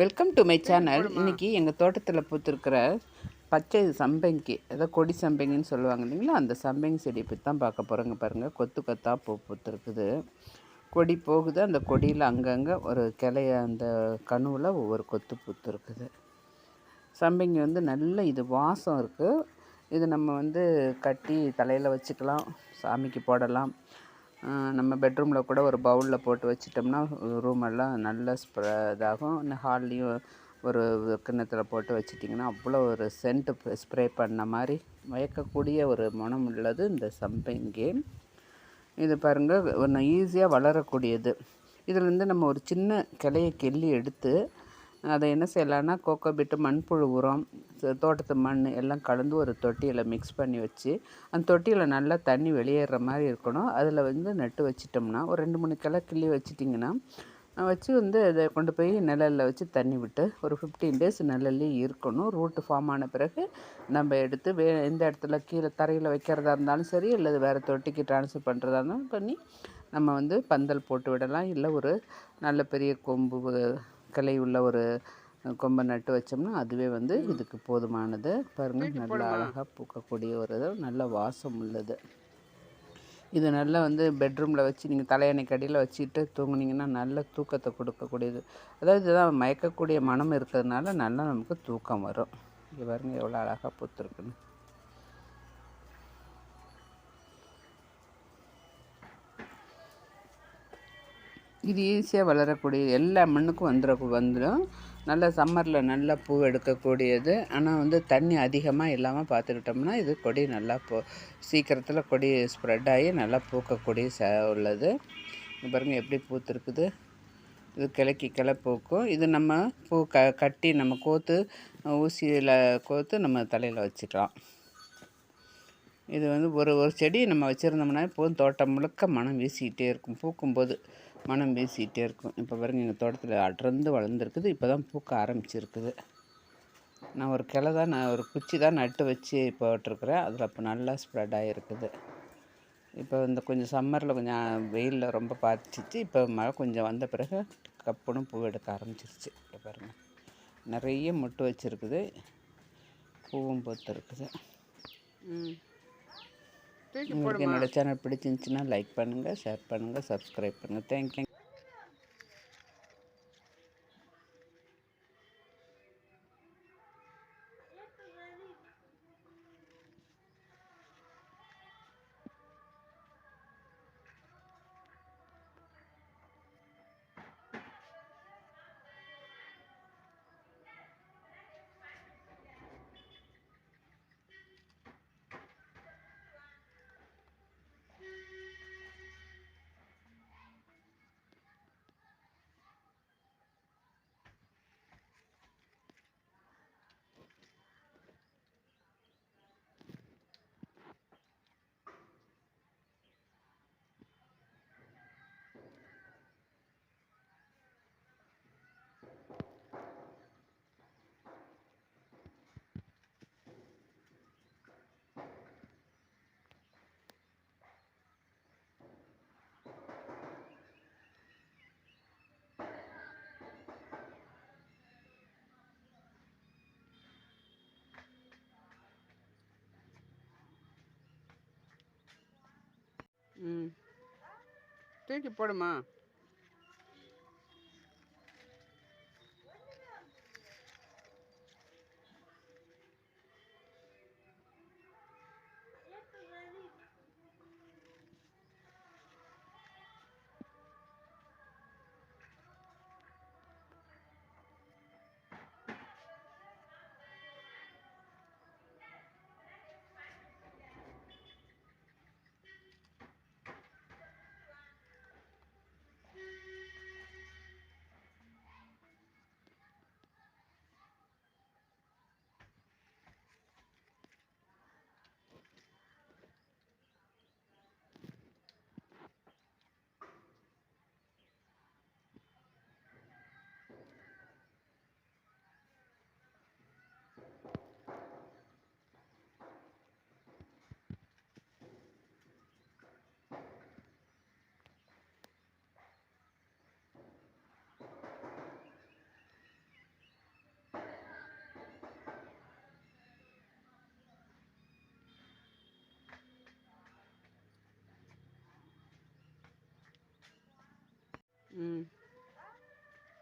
Welcome to my channel இன்னைக்கு எங்கள் தோட்டத்தில் பூத்திருக்கிற பச்சை சம்பங்கி ஏதோ கொடி சம்பங்கின்னு சொல்லுவாங்க இல்லைங்களா? அந்த சம்பங்கி செடியை பற்றி தான் பார்க்க போகிறோங்க பாருங்கள் கொத்து கொத்தாக பூ பூத்திருக்குது. கொடி போகுது. அந்த கொடியில் அங்கங்கே ஒரு கிளைய அந்த கணுவில் ஒவ்வொரு கொத்து பூத்திருக்குது. சம்பங்கி வந்து நல்ல இது வாசம் இருக்குது இது நம்ம வந்து கட்டி தலையில் வச்சுக்கலாம். சாமிக்கு போடலாம். நம்ம பெட்ரூமில் கூட ஒரு பவுலில் போட்டு வச்சிட்டோம்னா ரூம் எல்லாம் நல்ல ஸ்ப்ரெ இதாகும் இன்னும் ஹால்லையும் ஒரு கிண்ணத்தில் போட்டு வச்சிட்டிங்கன்னா அவ்வளோ ஒரு சென்ட் ஸ்ப்ரே பண்ண மாதிரி மயக்கக்கூடிய ஒரு மனம் உள்ளது இந்த சம்பங்கி இது பாருங்கள் ஒன்று ஈஸியாக வளரக்கூடியது. இதிலேருந்து நம்ம ஒரு சின்ன கிளையை கிள்ளி எடுத்து அதை என்ன செய்யலான்னா கோகோ பிட்டு மண்புழு உரம் தோட்டத்து மண் எல்லாம் கலந்து ஒரு தொட்டியில் மிக்ஸ் பண்ணி வச்சு அந்த தொட்டியில் நல்லா தண்ணி வெளியேற மாதிரி இருக்கணும். அதில் வந்து நட்டு வச்சிட்டோம்னா ஒரு ரெண்டு மூணு கிளை கிள்ளி வச்சிட்டிங்கன்னா வச்சு வந்து அதை கொண்டு போய் நிழலில் வச்சு தண்ணி விட்டு ஒரு ஃபிஃப்டீன் டேஸ் நிழல்லே இருக்கணும். ரூட்டு ஃபார்ம் ஆன பிறகு நம்ம எடுத்து வே எந்த இடத்துல கீழே தரையில் வைக்கிறதா இருந்தாலும் சரி இல்லை வேறு தொட்டிக்கு ட்ரான்ஸ்ஃபர் பண்ணுறதா இருந்தாலும் பண்ணி நம்ம வந்து பந்தல் போட்டு விடலாம். இல்லை ஒரு நல்ல பெரிய கொம்பு கிளை உள்ள ஒரு கொம்பை நட்டு வச்சோம்னா அதுவே வந்து இதுக்கு போதுமானது. பாருங்கள் நல்லா அழகாக பூக்கக்கூடிய ஒரு இது நல்ல வாசம் உள்ளது. இது நல்லா வந்து பெட்ரூமில் வச்சு நீங்கள் தலையணைக்கு அடியில் வச்சுட்டு தூங்குனீங்கன்னா நல்ல தூக்கத்தை கொடுக்கக்கூடியது. அதாவது இதுதான் மயக்கக்கூடிய மனம் இருக்கிறதுனால நல்லா நமக்கு தூக்கம் வரும். இது பாருங்க எவ்வளோ அழகாக பூத்துருக்குன்னு. இது ஈஸியாக வளரக்கூடிய எல்லா மண்ணுக்கும் வந்துட வந்துடும் நல்ல சம்மரில் நல்லா பூ எடுக்கக்கூடியது. ஆனால் வந்து தண்ணி அதிகமாக இல்லாமல் பார்த்துக்கிட்டோம்னா இது கொடி நல்லா பூ சீக்கிரத்தில் கொடி ஸ்ப்ரெட் ஆகி நல்லா பூக்கக்கூடிய ச உள்ளது. பாருங்கள் எப்படி பூத்துருக்குது. இது கிளைக்கு கிளை பூக்கும். இது நம்ம பூ க கட்டி நம்ம கோத்து ஊசியில் கோத்து நம்ம தலையில் வச்சுக்கலாம். இது வந்து ஒரு ஒரு செடி நம்ம வச்சுருந்தோம்னா இப்போது தோட்டம் முழுக்க மனம் வீசிக்கிட்டே இருக்கும். பூக்கும்போது மனம் வீசிகிட்டே இருக்கும். இப்போ பாருங்கள் எங்கள் தோட்டத்தில் அடர்ந்து வளர்ந்துருக்குது. இப்போ தான் பூக்க ஆரம்பிச்சிருக்குது. நான் ஒரு கிளை தான் நான் ஒரு குச்சி தான் நட்டு வச்சு போட்டிருக்கிறேன். அதில் இப்போ நல்லா ஸ்ப்ரெட் ஆகிருக்குது இப்போ இந்த கொஞ்சம் சம்மரில் கொஞ்சம் வெயிலில் ரொம்ப பாதிச்சிச்சு. இப்போ மழை கொஞ்சம் வந்த பிறகு கப்புன்னு பூ எடுக்க ஆரம்பிச்சிருச்சு. இப்போ பாருங்கள் நிறைய மொட்டு வச்சுருக்குது. பூவும் பூத்து இருக்குது உங்களுக்கு என்னோட சேனல் பிடிச்சிருந்துச்சுன்னா லைக் பண்ணுங்கள் ஷேர் பண்ணுங்கள் சப்ஸ்கிரைப் பண்ணுங்கள் தேங்க்யூ ம். தூக்கி போடுமா?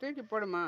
தூக்கி போடுமா?